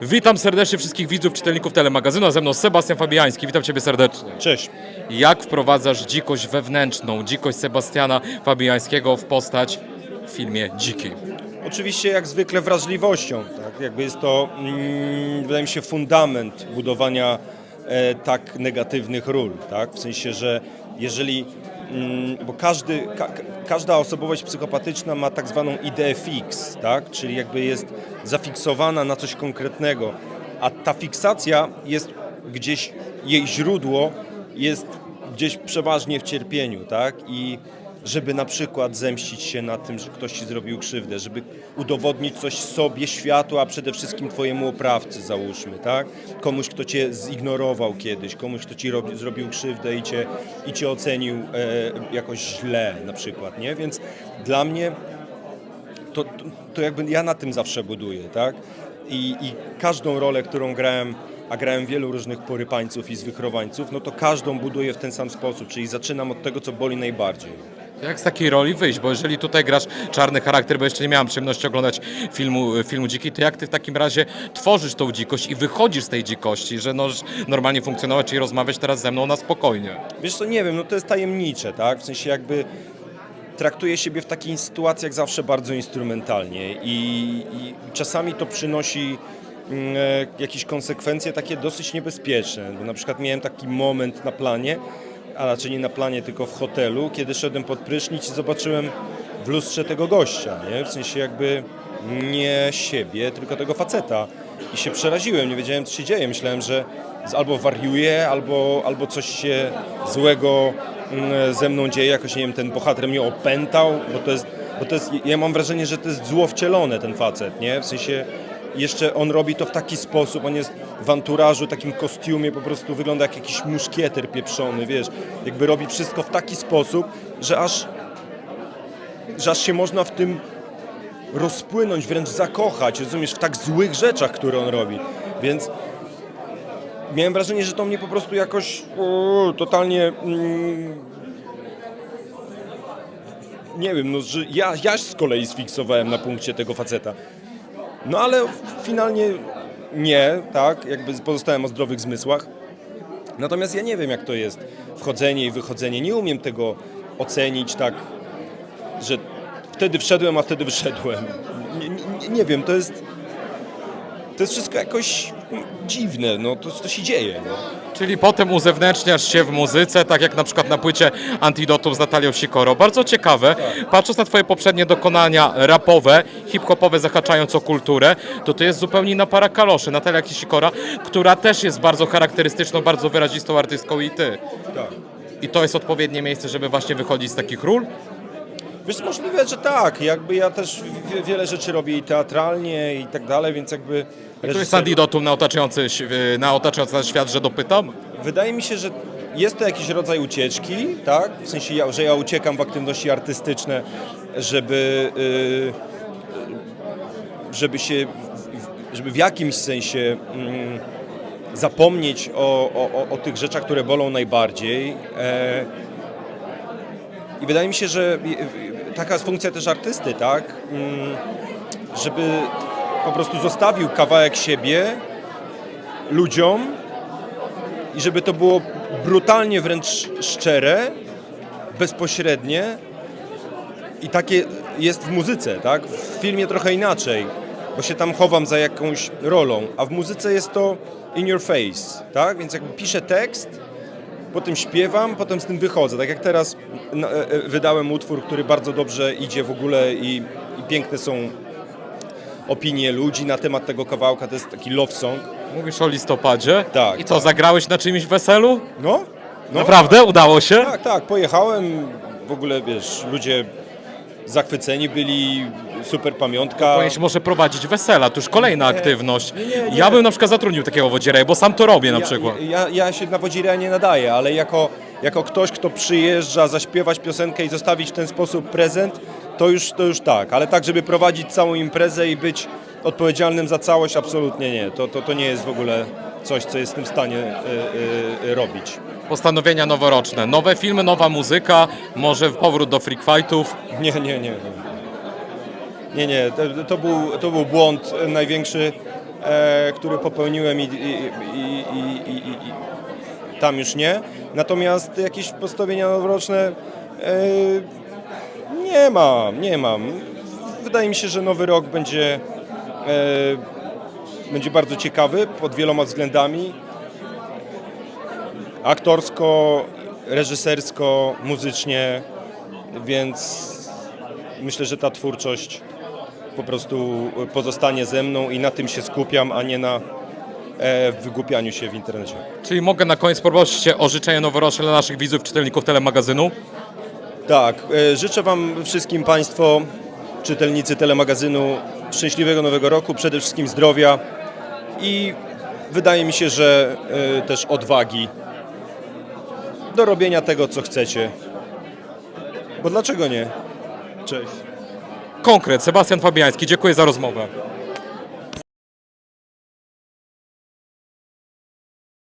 Witam serdecznie wszystkich widzów, czytelników telemagazynu, a ze mną Sebastian Fabiański. Witam Ciebie serdecznie. Cześć. Jak wprowadzasz dzikość wewnętrzną, dzikość Sebastiana Fabiańskiego w postać w filmie Dziki? Oczywiście jak zwykle wrażliwością, tak? Jakby jest to, mm, wydaje mi się, fundament budowania e, tak negatywnych ról, tak? W sensie, że jeżeli, bo każdy, ka, ka- każda osobowość psychopatyczna ma tak zwaną ideę fix, tak? Czyli jakby jest zafiksowana na coś konkretnego, a ta fiksacja jest gdzieś, jej źródło jest gdzieś przeważnie w cierpieniu, tak? I żeby na przykład zemścić się na tym, że ktoś ci zrobił krzywdę, żeby udowodnić coś sobie, światu, a przede wszystkim twojemu oprawcy, załóżmy, tak? Komuś, kto cię zignorował kiedyś, komuś, kto ci robi, zrobił krzywdę i cię, i cię ocenił e, jakoś źle na przykład, nie? Więc dla mnie to, to, to jakby ja na tym zawsze buduję, tak? I, I każdą rolę, którą grałem, a grałem wielu różnych porypańców i zwichrowańców, no to każdą buduję w ten sam sposób, czyli zaczynam od tego, co boli najbardziej. Jak z takiej roli wyjść? Bo jeżeli tutaj grasz czarny charakter, bo jeszcze nie miałem przyjemności oglądać filmu, filmu Dziki, to jak ty w takim razie tworzysz tą dzikość i wychodzisz z tej dzikości, że możesz normalnie funkcjonować i rozmawiać teraz ze mną na spokojnie? Wiesz co, nie wiem, no to jest tajemnicze, tak? W sensie jakby traktuję siebie w takich sytuacjach zawsze bardzo instrumentalnie i, i czasami to przynosi mm, e, jakieś konsekwencje takie dosyć niebezpieczne. Bo na przykład miałem taki moment na planie, a raczej nie na planie, tylko w hotelu, kiedy szedłem pod prysznic i zobaczyłem w lustrze tego gościa, nie? W sensie jakby nie siebie, tylko tego faceta. I się przeraziłem, nie wiedziałem co się dzieje. Myślałem, że albo wariuję, albo, albo coś się złego mm, ze mną dzieje. Jakoś, nie wiem, ten bohater mnie opętał, bo to jest, bo to jest ja mam wrażenie, że to jest zło wcielone, ten facet, nie? W sensie jeszcze on robi to w taki sposób, on jest w anturażu, takim kostiumie, po prostu wygląda jak jakiś muszkieter pieprzony, wiesz, jakby robi wszystko w taki sposób, że aż, że aż się można w tym rozpłynąć, wręcz zakochać, rozumiesz, w tak złych rzeczach, które on robi. Więc miałem wrażenie, że to mnie po prostu jakoś totalnie. Mm, nie wiem, no, że ja, ja z kolei sfiksowałem na punkcie tego faceta. No ale finalnie nie, tak, jakby pozostałem o zdrowych zmysłach. Natomiast ja nie wiem, jak to jest wchodzenie i wychodzenie. Nie umiem tego ocenić tak, że wtedy wszedłem, a wtedy wyszedłem. Nie, nie, nie wiem, to jest. To jest wszystko jakoś dziwne, no to, to się dzieje. No. Czyli potem uzewnętrzniasz się w muzyce, tak jak na przykład na płycie Antidotum z Natalią Sikoro. Bardzo ciekawe. Patrząc na twoje poprzednie dokonania rapowe, hip-hopowe, zahaczając o kulturę, to to jest zupełnie inna para kaloszy. Natalia Sikora, która też jest bardzo charakterystyczną, bardzo wyrazistą artystką i ty. Tak. I to jest odpowiednie miejsce, żeby właśnie wychodzić z takich ról? Wiesz, możliwe, że tak. Jakby ja też wie- wiele rzeczy robię i teatralnie i tak dalej, więc jakby. To jest reżyser- Antidotum na otaczający, ś- na otaczający nas świat, że dopytam? Wydaje mi się, że jest to jakiś rodzaj ucieczki, tak? W sensie, ja, że ja uciekam w aktywności artystyczne, żeby, y, żeby się, w- żeby w jakimś sensie mm, zapomnieć o, o, o- o tych rzeczach, które bolą najbardziej. E, I wydaje mi się, że taka jest funkcja też artysty, tak? Mm, Żeby po prostu zostawił kawałek siebie ludziom, i żeby to było brutalnie wręcz szczere, bezpośrednie i takie jest w muzyce, tak? W filmie trochę inaczej, bo się tam chowam za jakąś rolą, a w muzyce jest to in your face, tak? Więc jakby piszę tekst, potem śpiewam, potem z tym wychodzę. Tak jak teraz e, e, wydałem utwór, który bardzo dobrze idzie w ogóle i, i piękne są opinie ludzi na temat tego kawałka, to jest taki love song. Mówisz o listopadzie. Tak, I co, tak. zagrałeś na czymś weselu? No, no. Naprawdę? Udało się? Tak, tak, pojechałem, w ogóle wiesz, ludzie zachwyceni byli, super pamiątka. Powinieneś może prowadzić wesela, to już kolejna aktywność. nie, nie. Ja bym na przykład zatrudnił takiego wodzierę, bo sam to robię na przykład. Ja, ja, ja się na wodzirę nie nadaję, ale jako, jako ktoś, kto przyjeżdża zaśpiewać piosenkę i zostawić w ten sposób prezent, to już, to już tak, ale tak, żeby prowadzić całą imprezę i być odpowiedzialnym za całość, absolutnie nie. To, to, to nie jest w ogóle coś, co jestem w stanie y, y, y, robić. Postanowienia noworoczne. Nowe filmy, nowa muzyka, może powrót do freak fightów. Nie, nie, nie. Nie, nie, to, to, był, to był błąd największy. e, który popełniłem i, i, i, i, i, i tam już nie. Natomiast jakieś postawienia noworoczne e, nie mam, nie mam. Wydaje mi się, że nowy rok będzie, e, będzie bardzo ciekawy pod wieloma względami. Aktorsko, reżysersko, muzycznie, więc myślę, że ta twórczość po prostu pozostanie ze mną i na tym się skupiam, a nie na e, wygłupianiu się w internecie. Czyli mogę na koniec poprosić Cię o życzenie noworoczne dla naszych widzów, czytelników telemagazynu? Tak, e, życzę Wam wszystkim Państwo, czytelnicy telemagazynu, szczęśliwego nowego roku, przede wszystkim zdrowia i wydaje mi się, że e, też odwagi do robienia tego, co chcecie. Bo dlaczego nie? Cześć. Konkret, Sebastian Fabiański, dziękuję za rozmowę.